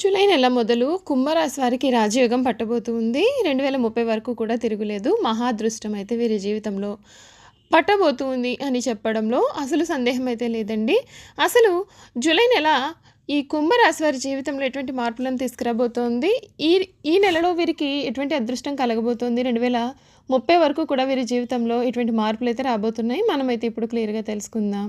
July నెల మొదలు కుంభరాశి వారికి రాజయోగం పట్టబోతుంది రెండు వేల ముప్పై వరకు కూడా తిరుగులేదు. మహాదృష్టం అయితే వీరి జీవితంలో పట్టబోతుంది అని చెప్పడంలో అసలు సందేహం అయితే లేదండి. అసలు జూలై నెల ఈ కుంభరాశి వారి జీవితంలో ఎటువంటి మార్పులను తీసుకురాబోతోంది? ఈ ఈ నెలలో వీరికి ఎటువంటి అదృష్టం కలగబోతోంది? రెండు వేల ముప్పై వరకు కూడా వీరి జీవితంలో ఎటువంటి మార్పులు అయితే రాబోతున్నాయి? మనమైతే ఇప్పుడు క్లియర్గా తెలుసుకుందాం.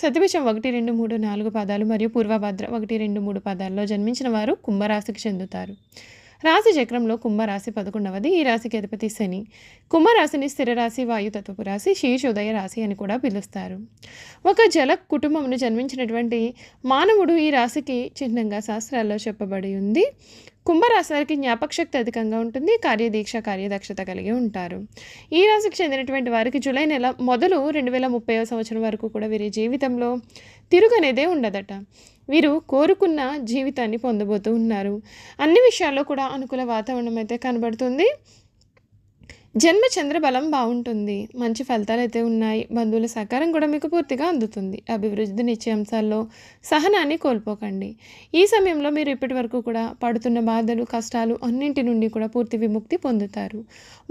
సతవిషం ఒకటి రెండు మూడు నాలుగు పాదాలు మరియు పూర్వభద్ర ఒకటి రెండు మూడు పాదాల్లో జన్మించిన వారు కుంభరాశికి చెందుతారు. రాశి చక్రంలో కుంభరాశి పదకొండవది. ఈ రాశికి అధిపతి శని. కుంభరాశిని స్థిర రాశి వాయుతత్వపు రాశి శీర్షోదయ రాశి అని కూడా పిలుస్తారు. ఒక జల కుటుంబమును జన్మించినటువంటి మానవుడు ఈ రాశికి చిహ్నంగా శాస్త్రాల్లో చెప్పబడి ఉంది. కుంభరాశి వారికి జ్ఞాపకశక్తి అధికంగా ఉంటుంది కార్యదీక్ష కార్యదక్షత కలిగి ఉంటారు. ఈ రాశికి చెందినటువంటి వారికి జూలై నెల మొదలు రెండు వేల ముప్పై సంవత్సరం వరకు కూడా వీరి జీవితంలో తిరుగనేదే ఉండదట. వీరు కోరుకున్న జీవితాన్ని పొందబోతూ ఉన్నారు. అన్ని విషయాల్లో కూడా అనుకూల వాతావరణం అయితే కనబడుతుంది. జన్మ చంద్రబలం బాగుంటుంది. మంచి ఫలితాలు అయితే ఉన్నాయి. బంధువుల సహకారం కూడా మీకు పూర్తిగా అందుతుంది. అభివృద్ధినిచ్చే అంశాల్లో సహనాన్ని కోల్పోకండి. ఈ సమయంలో మీరు ఇప్పటి వరకు కూడా పడుతున్న బాధలు కష్టాలు అన్నింటి నుండి కూడా పూర్తి విముక్తి పొందుతారు.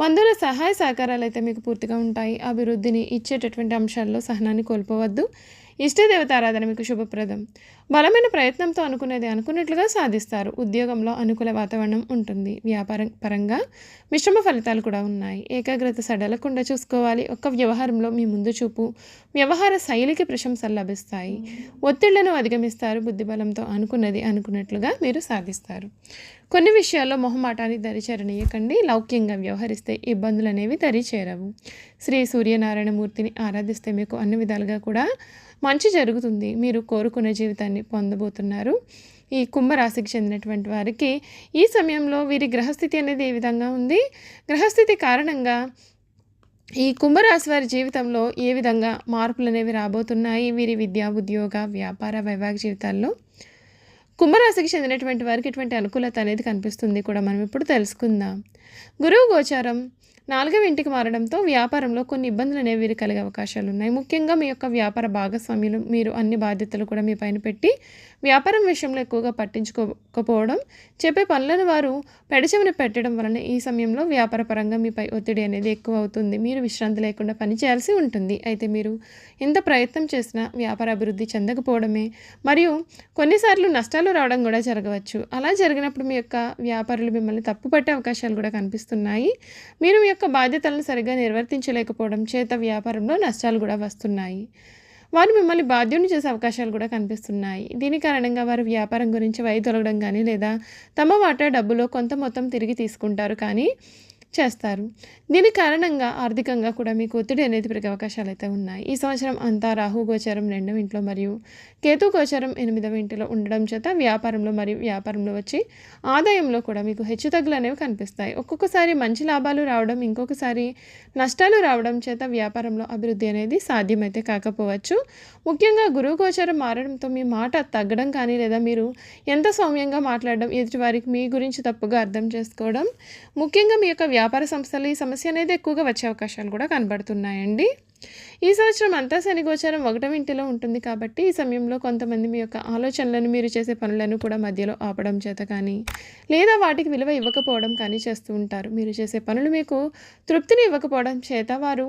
బంధువుల సహాయ సహకారాలు అయితే మీకు పూర్తిగా ఉంటాయి. అభివృద్ధిని ఇచ్చేటటువంటి అంశాల్లో సహనాన్ని కోల్పోవద్దు. ఇష్టదేవత ఆరాధన మీకు శుభప్రదం. బలమైన ప్రయత్నంతో అనుకునేది అనుకున్నట్లుగా సాధిస్తారు. ఉద్యోగంలో అనుకూల వాతావరణం ఉంటుంది. వ్యాపారం పరంగా మిశ్రమ ఫలితాలు కూడా ఉన్నాయి. ఏకాగ్రత సడలకుండా చూసుకోవాలి. ఒక్క వ్యవహారంలో మీ ముందు చూపు వ్యవహార శైలికి ప్రశంసలు లభిస్తాయి. ఒత్తిళ్ళను అధిగమిస్తారు. బుద్ధిబలంతో అనుకున్నది అనుకున్నట్లుగా మీరు సాధిస్తారు. కొన్ని విషయాల్లో మొహమాటాన్ని దరిచేరనీయకండి. లౌక్యంగా వ్యవహరిస్తే ఇబ్బందులు అనేవి దరిచేరవు. శ్రీ సూర్యనారాయణ మూర్తిని ఆరాధిస్తే మీకు అన్ని విధాలుగా కూడా మంచి జరుగుతుంది. మీరు కోరుకునే జీవితాన్ని పొందబోతున్నారు. ఈ కుంభరాశికి చెందినటువంటి వారికి ఈ సమయంలో వీరి గ్రహస్థితి అనేది ఏ విధంగా ఉంది? గ్రహస్థితి కారణంగా ఈ కుంభరాశి వారి జీవితంలో ఏ విధంగా మార్పులు అనేవి రాబోతున్నాయి? వీరి విద్యా ఉద్యోగ వ్యాపార వైవాహిక జీవితాల్లో కుంభరాశికి చెందినటువంటి వారికి ఇటువంటి అనుకూలత అనేది కనిపిస్తుంది కూడా మనం ఇప్పుడు తెలుసుకుందాం. గురువు గోచారం నాలుగవ ఇంటికి మారడంతో వ్యాపారంలో కొన్ని ఇబ్బందులు అనేవి వీరు కలిగే అవకాశాలు ఉన్నాయి. ముఖ్యంగా మీ యొక్క వ్యాపార భాగస్వామ్యులు మీరు అన్ని బాధ్యతలు కూడా మీ పైన పెట్టి వ్యాపారం విషయంలో ఎక్కువగా పట్టించుకోకపోవడం చెప్పే పనులను వారు పెడచెవిన పెట్టడం వలన ఈ సమయంలో వ్యాపార పరంగా మీపై ఒత్తిడి అనేది ఎక్కువ అవుతుంది. మీరు విశ్రాంతి లేకుండా పని చేయాల్సి ఉంటుంది. అయితే మీరు ఎంత ప్రయత్నం చేసినా వ్యాపార అభివృద్ధి చెందకపోవడమే మరియు కొన్నిసార్లు నష్టాలు రావడం కూడా జరగవచ్చు. అలా జరిగినప్పుడు మీ యొక్క వ్యాపారులు మిమ్మల్ని తప్పుపట్టే అవకాశాలు కూడా కనిపిస్తున్నాయి. మీరు మీ యొక్క బాధ్యతలను సరిగ్గా నిర్వర్తించలేకపోవడం చేత వ్యాపారంలో నష్టాలు కూడా వస్తున్నాయి. వారు మిమ్మల్ని బాధ్యుని చేసే అవకాశాలు కూడా కనిపిస్తున్నాయి. దీని కారణంగా వారు వ్యాపారం గురించి వైదొలగడం కానీ లేదా తమ వాటా డబ్బులో కొంత మొత్తం తిరిగి తీసుకుంటారు కానీ చేస్తారు. దీని కారణంగా ఆర్థికంగా కూడా మీకు ఒత్తిడి అనేది పెరిగే అవకాశాలు అయితే ఉన్నాయి. ఈ సంవత్సరం అంతా రాహు గోచరం రెండవ ఇంట్లో మరియు కేతు గోచరం ఎనిమిదవ ఇంటిలో ఉండడం చేత వ్యాపారంలో మరియు వ్యాపారంలో వచ్చి ఆదాయంలో కూడా మీకు హెచ్చుతగ్గులు అనేవి కనిపిస్తాయి. ఒక్కొక్కసారి మంచి లాభాలు రావడం ఇంకొకసారి నష్టాలు రావడం చేత వ్యాపారంలో అభివృద్ధి అనేది సాధ్యమైతే కాకపోవచ్చు. ముఖ్యంగా గురువు గోచరం మారడంతో మీ మాట తగ్గడం కానీ లేదా మీరు ఎంత సౌమ్యంగా మాట్లాడడం ఎదుటివారికి మీ గురించి తప్పుగా అర్థం చేసుకోవడం ముఖ్యంగా మీ యొక్క వ్యాపార సంస్థలు ఈ సమస్య అనేది ఎక్కువగా వచ్చే అవకాశాలు కూడా కనబడుతున్నాయండి. ఈ సంవత్సరం అంతా శని గోచారం ఒకటవ ఇంటిలో ఉంటుంది కాబట్టి ఈ సమయంలో కొంతమంది మీ యొక్క ఆలోచనలను మీరు చేసే పనులను కూడా మధ్యలో ఆపడం చేత కానీ లేదా వాటికి విలువ ఇవ్వకపోవడం కానీ చేస్తూ ఉంటారు. మీరు చేసే పనులు మీకు తృప్తిని ఇవ్వకపోవడం చేత వారు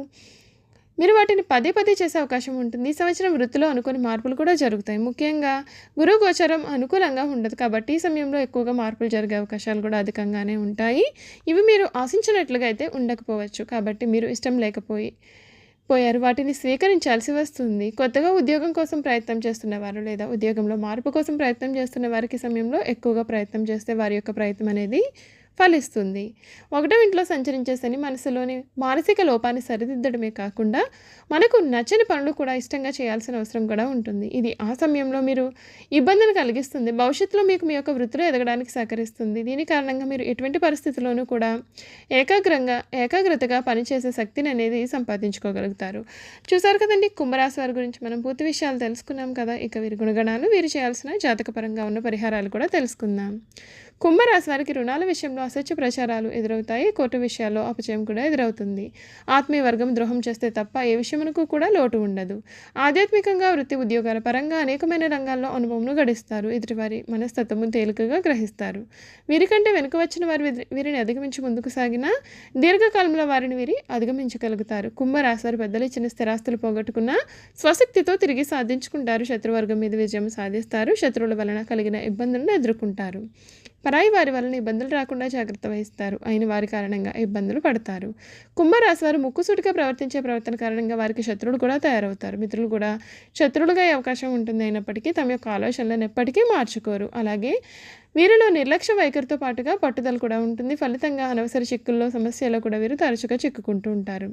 మీరు వాటిని పదే పదే చేసే అవకాశం ఉంటుంది. ఈ సంవత్సరం వృత్తిలో అనుకుని మార్పులు కూడా జరుగుతాయి. ముఖ్యంగా గురువు గోచరం అనుకూలంగా ఉండదు కాబట్టి ఈ సమయంలో ఎక్కువగా మార్పులు జరిగే అవకాశాలు కూడా అధికంగానే ఉంటాయి. ఇవి మీరు ఆశించినట్లుగా అయితే ఉండకపోవచ్చు. కాబట్టి మీరు ఇష్టం లేకపోయి పోయారు. వాటిని స్వీకరించాల్సి వస్తుంది. కొత్తగా ఉద్యోగం కోసం ప్రయత్నం చేస్తున్నవారు లేదా ఉద్యోగంలో మార్పు కోసం ప్రయత్నం చేస్తున్న వారికి సమయంలో ఎక్కువగా ప్రయత్నం చేస్తే వారి యొక్క ప్రయత్నం అనేది ఫలిస్తుంది. ఒకటో ఇంట్లో సంచరించే శని మనసులోని మానసిక లోపాన్ని సరిదిద్దడమే కాకుండా మనకు నచ్చని పనులు కూడా ఇష్టంగా చేయాల్సిన అవసరం కూడా ఉంటుంది. ఇది ఆ సమయంలో మీరు ఇబ్బందిని కలిగిస్తుంది. భవిష్యత్తులో మీకు మీ యొక్క వృత్తిలో ఎదగడానికి సహకరిస్తుంది. దీని కారణంగా మీరు ఎటువంటి పరిస్థితుల్లోనూ కూడా ఏకాగ్రంగా ఏకాగ్రతగా పనిచేసే శక్తిని అనేది సంపాదించుకోగలుగుతారు. చూసారు కదండి? కుంభరాశి వారి గురించి మనం పూర్తి విషయాలు తెలుసుకున్నాం కదా? ఇక వీరి గుణగణాలు వీరు చేయాల్సిన జాతకపరంగా ఉన్న పరిహారాలు కూడా తెలుసుకుందాం. కుంభరాశి వారికి రుణాల విషయంలో అసత్య ప్రచారాలు ఎదురవుతాయి. కోర్టు విషయాల్లో అపచయం కూడా ఎదురవుతుంది. ఆత్మీయ వర్గం ద్రోహం చేస్తే తప్ప ఏ విషయమునకు కూడా లోటు ఉండదు. ఆధ్యాత్మికంగా వృత్తి ఉద్యోగాల పరంగా అనేకమైన రంగాల్లో అనుభవంను గడిస్తారు. ఎదుటివారి మనస్తత్వము తేలికగా గ్రహిస్తారు. వీరికంటే వెనుక వచ్చిన వారి వీరిని అధిగమించి ముందుకు సాగినా దీర్ఘకాలంలో వారిని వీరి అధిగమించగలుగుతారు. కుంభరాశి వారి పెద్దలు ఇచ్చిన స్థిరాస్తులు పోగొట్టుకున్న స్వశక్తితో తిరిగి సాధించుకుంటారు. శత్రువర్గం మీద విజయం సాధిస్తారు. శత్రువుల వలన కలిగిన ఇబ్బందులను ఎదుర్కొంటారు. పరాయి వారి వలన ఇబ్బందులు రాకుండా జాగ్రత్త వహిస్తారు. అయిన వారి కారణంగా ఇబ్బందులు పడతారు. కుంభరాశి వారు ముక్కుసూటిగా ప్రవర్తించే ప్రవర్తన కారణంగా వారికి శత్రువులు కూడా తయారవుతారు. మిత్రులు కూడా శత్రువులుగా అయ్యే అవకాశం ఉంటుంది అయినప్పటికీ తమ యొక్క ఆలోచనలను ఎప్పటికీ మార్చుకోరు. అలాగే వీరిలో నిర్లక్ష్య వైఖరితో పాటుగా పట్టుదల కూడా ఉంటుంది. ఫలితంగా అనవసర చిక్కుల్లో సమస్యలో కూడా వీరు తరచుగా చిక్కుకుంటూ ఉంటారు.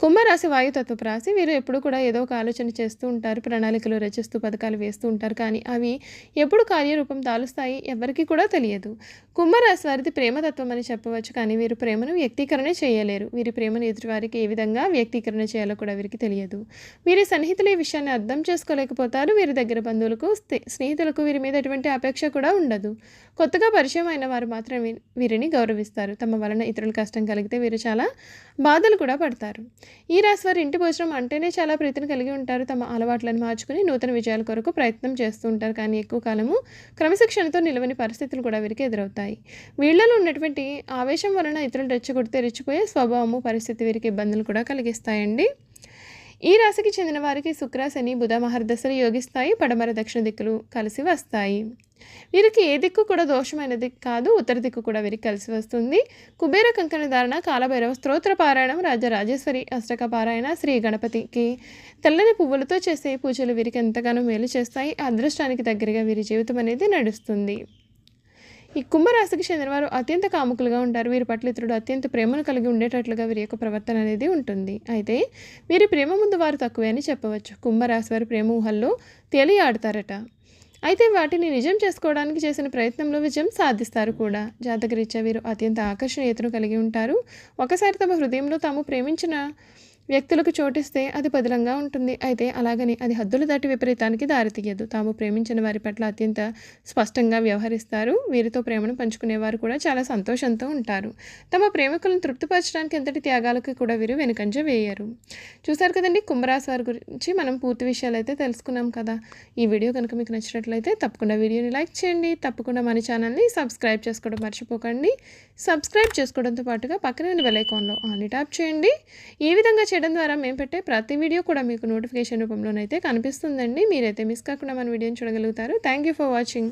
కుంభరాశి వాయుతత్వపు రాశి వీరు ఎప్పుడు కూడా ఏదో ఒక ఆలోచన చేస్తూ ఉంటారు ప్రణాళికలు రచిస్తూ పథకాలు వేస్తూ ఉంటారు. కానీ అవి ఎప్పుడు కార్యరూపం దాలుస్తాయి ఎవరికి కూడా తెలియదు. కుంభరాశి వారిది ప్రేమతత్వం అని చెప్పవచ్చు. కానీ వీరు ప్రేమను వ్యక్తీకరణ చేయలేరు. వీరి ప్రేమను ఎదుటివారికి ఏ విధంగా వ్యక్తీకరణ చేయాలో కూడా వీరికి తెలియదు. వీరి సన్నిహితులు ఈ విషయాన్ని అర్థం చేసుకోలేకపోతారు. వీరి దగ్గర బంధువులకు స్నే- స్నేహితులకు వీరి మీద ఎటువంటి అపేక్ష కూడా ఉండదు. కొత్తగా పరిచయం అయిన వారు మాత్రం వీరిని గౌరవిస్తారు. తమ వలన ఇతరుల కష్టం కలిగితే వీరు చాలా బాధలు కూడా పడతారు. ఈ రాశి వారి ఇంటి భోజనం అంటేనే చాలా ప్రీతిని కలిగి ఉంటారు. తమ అలవాట్లను మార్చుకుని నూతన విజయాల కొరకు ప్రయత్నం చేస్తూ ఉంటారు. కానీ ఎక్కువ కాలము క్రమశిక్షణతో నిలవని పరిస్థితులు కూడా వీరికి ఎదురవుతాయి. వీళ్ళలో ఉన్నటువంటి ఆవేశం వలన ఇతరులు రెచ్చగొడితే రెచ్చిపోయే స్వభావము పరిస్థితి వీరికి ఇబ్బందులు కూడా కలిగిస్తాయండి. ఈ రాశికి చెందిన వారికి శుక్ర శని బుధ మహర్దశలు యోగిస్తాయి పడమర దక్షిణ దిక్కులు కలిసి వస్తాయి. వీరికి ఏ దిక్కు కూడా దోషమైనది కాదు ఉత్తర దిక్కు కూడా వీరికి కలిసి వస్తుంది. కుబేర కంకణ ధారణ కాలభైరవ స్తోత్ర పారాయణం రాజరాజేశ్వరి అష్టక పారాయణ శ్రీ గణపతికి తెల్లని పువ్వులతో చేసే పూజలు వీరికి ఎంతగానో మేలు చేస్తాయి. అదృష్టానికి దగ్గరగా వీరి జీవితం అనేది నడుస్తుంది. ఈ కుంభరాశికి చెందినవారు అత్యంత కాముకులుగా ఉంటారు. వీరి పట్ల ఇతరుడు అత్యంత ప్రేమను కలిగి ఉండేటట్లుగా వీరి యొక్క ప్రవర్తన అనేది ఉంటుంది. అయితే వీరి ప్రేమ ముందు వారు తక్కువే అని చెప్పవచ్చు. కుంభరాశి వారి ప్రేమ ఊహల్లో తేలియాడతారట. అయితే వాటిని నిజం చేసుకోవడానికి చేసిన ప్రయత్నంలో విజయం సాధిస్తారు కూడా. జాతకరీత్యా వీరు అత్యంత ఆకర్షణీయతను కలిగి ఉంటారు. ఒకసారి తమ హృదయంలో తాము ప్రేమించిన వ్యక్తులకు చోటిస్తే అది పదిలంగా ఉంటుంది. అయితే అలాగని అది హద్దులు దాటి విపరీతానికి దారితీయదు. తాము ప్రేమించిన వారి పట్ల అత్యంత స్పష్టంగా వ్యవహరిస్తారు. వీరితో ప్రేమను పంచుకునేవారు కూడా చాలా సంతోషంతో ఉంటారు. తమ ప్రేమికులను తృప్తిపరచడానికి ఎంతటి త్యాగాలకు కూడా వీరు వెనుకంజ వేయరు. చూసారు కదండి? కుంభరాశి వారి గురించి మనం పూర్తి విషయాలు అయితే తెలుసుకున్నాం కదా. ఈ వీడియో కనుక మీకు నచ్చినట్లయితే తప్పకుండా వీడియోని లైక్ చేయండి. తప్పకుండా మన ఛానల్ని సబ్స్క్రైబ్ చేసుకోవడం మర్చిపోకండి. సబ్స్క్రైబ్ చేసుకోవడంతో పాటుగా పక్కనే ఉన్న బెల్ ఐకాన్లో టాప్ ట్యాప్ చేయండి. ఈ విధంగా చేయడం ద్వారా మేము పెట్టే ప్రతి వీడియో కూడా మీకు నోటిఫికేషన్ రూపంలోనైతే కనిపిస్తుందండి. మీరైతే మిస్ కాకుండా మన వీడియోని చూడగలుగుతారు. Thank you for watching